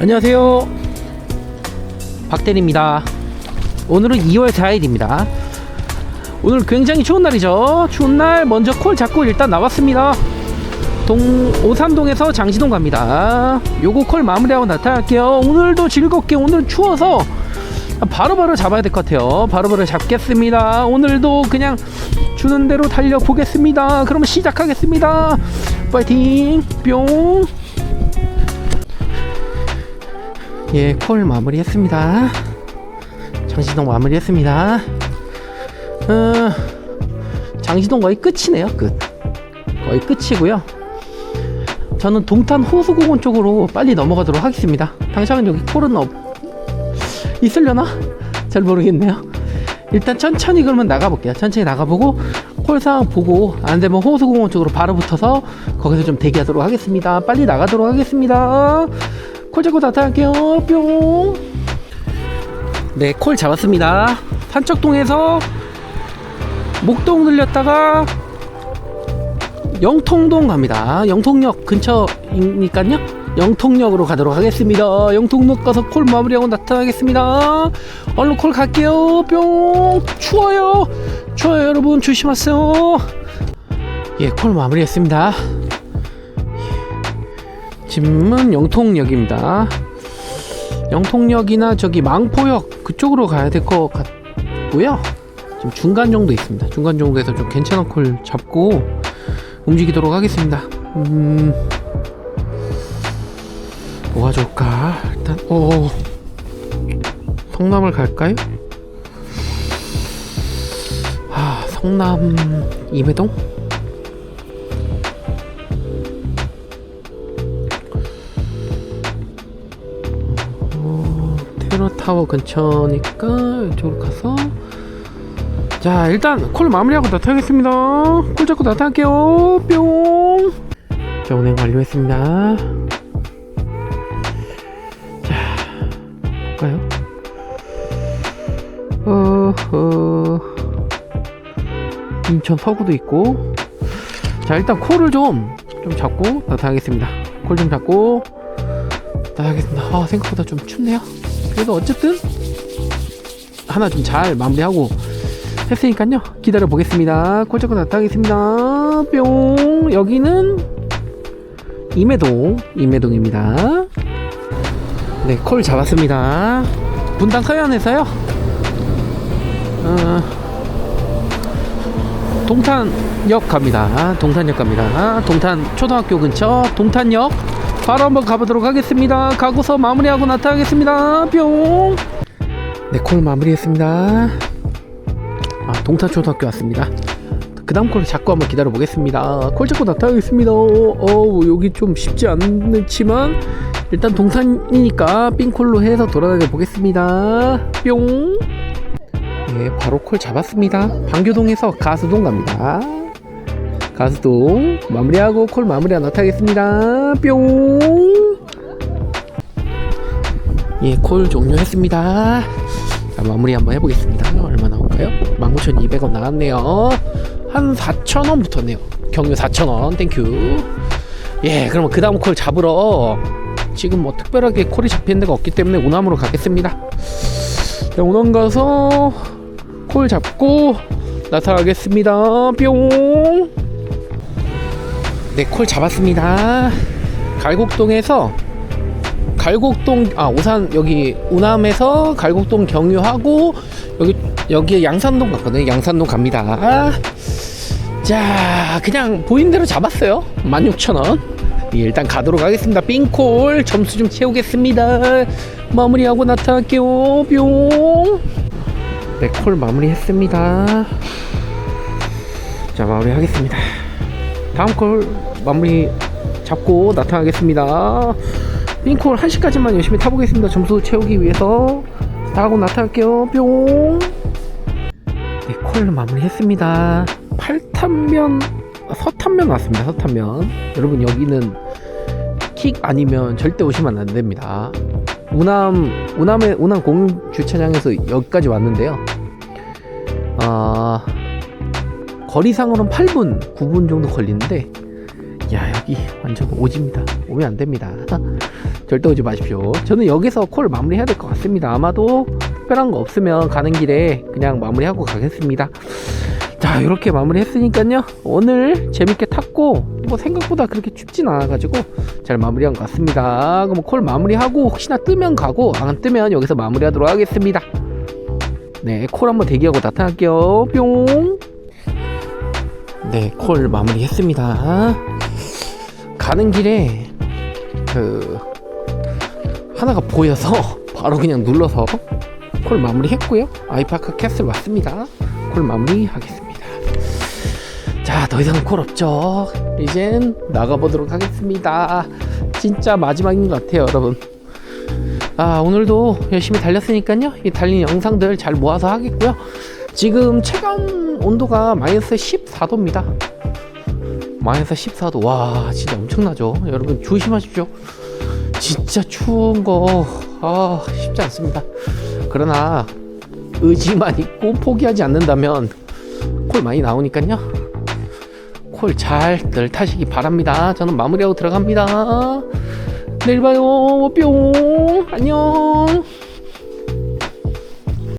안녕하세요. 박대리입니다. 오늘은 2월 4일입니다. 오늘 굉장히 추운 날이죠. 추운 날 먼저 콜 잡고 일단 나왔습니다. 동 오산동에서 장시동 갑니다. 요거 콜 마무리하고 나타날게요. 오늘도 즐겁게 오늘 추워서 바로바로 잡아야 될 것 같아요. 바로 바로 잡겠습니다. 오늘도 그냥 주는 대로 달려 보겠습니다. 그러면 시작하겠습니다. 파이팅 뿅. 예, 콜 마무리했습니다. 장시동 마무리했습니다. 어, 장시동 거의 끝이네요. 끝. 거의 끝이고요. 저는 동탄 호수공원 쪽으로 빨리 넘어가도록 하겠습니다. 당장은 여기 콜은 없 있으려나? 잘 모르겠네요. 일단 천천히 그러면 나가볼게요. 천천히 나가보고 콜 상황 보고 안 되면 호수공원 쪽으로 바로 붙어서 거기서 좀 대기하도록 하겠습니다. 빨리 나가도록 하겠습니다. 콜 잡고 나타날게요. 뿅. 네, 콜 잡았습니다. 산적동에서 목동 들렸다가 영통동 갑니다. 영통역 근처이니까요. 영통역으로 가도록 하겠습니다. 영통역 가서 콜 마무리하고 나타나겠습니다. 얼른 콜 갈게요. 뿅. 추워요. 추워요, 여러분. 조심하세요. 예, 콜 마무리했습니다. 지금은 영통역입니다. 영통역이나 저기 망포역 그쪽으로 가야 될 것 같고요. 지금 중간 정도 있습니다. 중간 정도에서 좀 괜찮은 콜 잡고 움직이도록 하겠습니다. 음, 뭐가 좋을까? 일단 오 성남을 갈까요? 아 성남 임해동? 타워 근처니까 이쪽으로 가서. 자 일단 콜 마무리하고 나타나겠습니다. 콜 잡고 나타날게요. 뿅자 운행 완료했습니다. 자 볼까요? 어허. 인천 서구도 있고. 자 일단 콜을 좀 좀 잡고 나타나겠습니다. 콜 좀 잡고 나타나겠습니다. 아 생각보다 좀 춥네요 그래도 어쨌든 하나 좀 잘 마무리하고 했으니까요. 기다려 보겠습니다. 콜 잡고 나타나겠습니다. 뿅. 여기는 임해동 임해동입니다. 네 콜 잡았습니다. 분당 서현에서요. 어, 동탄역 갑니다. 동탄역 갑니다. 동탄 초등학교 근처 동탄역 바로 한번 가보도록 하겠습니다 가고서 마무리하고 나타나겠습니다 뿅 네, 콜 마무리했습니다. 아, 동탄초등학교 왔습니다. 그 다음 콜 잡고 한번 기다려 보겠습니다. 콜 잡고 나타나겠습니다. 어, 여기 좀 쉽지 않지만, 일단 동산이니까 삥콜로 해서 돌아다녀 보겠습니다. 뿅! 예, 바로 콜 잡았습니다. 방교동에서 가수동 갑니다. 가수동 마무리하고 콜 마무리하고 나타나겠습니다. 뿅! 예, 콜 종료했습니다. 자, 마무리 한번 해보겠습니다. 얼마 나올까요? 19,200원 나왔네요. 한 4,000원 붙었네요. 경유 4,000원. 땡큐. 예, 그러면 그 다음 콜 잡으러 지금 뭐 특별하게 콜이 잡히는 데가 없기 때문에 오남으로 가겠습니다. 자, 오남 가서 콜 잡고 나타나겠습니다. 뿅. 네, 콜 잡았습니다. 갈곡동에서 갈곡동 아 오산 여기 우남에서 갈곡동 경유하고 여기 여기 양산동 갔거든요. 양산동 갑니다. 자 그냥 보인 대로 잡았어요. 16,000원. 예, 일단 가도록 하겠습니다. 삥콜 점수 좀 채우겠습니다. 마무리하고 나타날게요. 뿅. 네, 콜 마무리했습니다. 자, 마무리하겠습니다. 다음 콜 마무리 잡고 나타나겠습니다. 핑콜 1시까지만 열심히 타보겠습니다. 점수 채우기 위해서. 다 하고 나타날게요. 뿅. 네, 콜 마무리했습니다. 8탄면, 서탄면 왔습니다. 서탄면. 여러분, 여기는 킥 아니면 절대 오시면 안 됩니다. 우남, 우남의, 우남 공주차장에서 여기까지 왔는데요. 아, 거리상으로는 8분, 9분 정도 걸리는데, 야 여기 완전 오지입니다. 오면 안 됩니다. 절대 오지 마십시오. 저는 여기서 콜 마무리해야 될 것 같습니다. 아마도 특별한 거 없으면 가는 길에 그냥 마무리하고 가겠습니다. 자 이렇게 마무리 했으니까요. 오늘 재밌게 탔고 뭐 생각보다 그렇게 춥진 않아 가지고 잘 마무리한 것 같습니다. 그럼 콜 마무리하고 혹시나 뜨면 가고 안 뜨면 여기서 마무리하도록 하겠습니다. 네콜 한번 대기하고 나타날게요. 뿅. 네, 콜 마무리 했습니다. 가는 길에 그 하나가 보여서 바로 그냥 눌러서 콜 마무리 했고요. 아이파크 캐슬 왔습니다. 콜 마무리 하겠습니다. 자, 더 이상 콜 없죠. 이젠 나가보도록 하겠습니다. 진짜 마지막인 것 같아요, 여러분. 아, 오늘도 열심히 달렸으니까요. 이 달린 영상들 잘 모아서 하겠고요. 지금 체감 온도가 마이너스 14도입니다. 마이너스 14도. 와, 진짜 엄청나죠? 여러분, 조심하십시오. 진짜 추운 거, 아, 쉽지 않습니다. 그러나, 의지만 있고 포기하지 않는다면, 콜 많이 나오니까요. 콜 잘들 타시기 바랍니다. 저는 마무리하고 들어갑니다. 내일 봐요. 뿅. 안녕.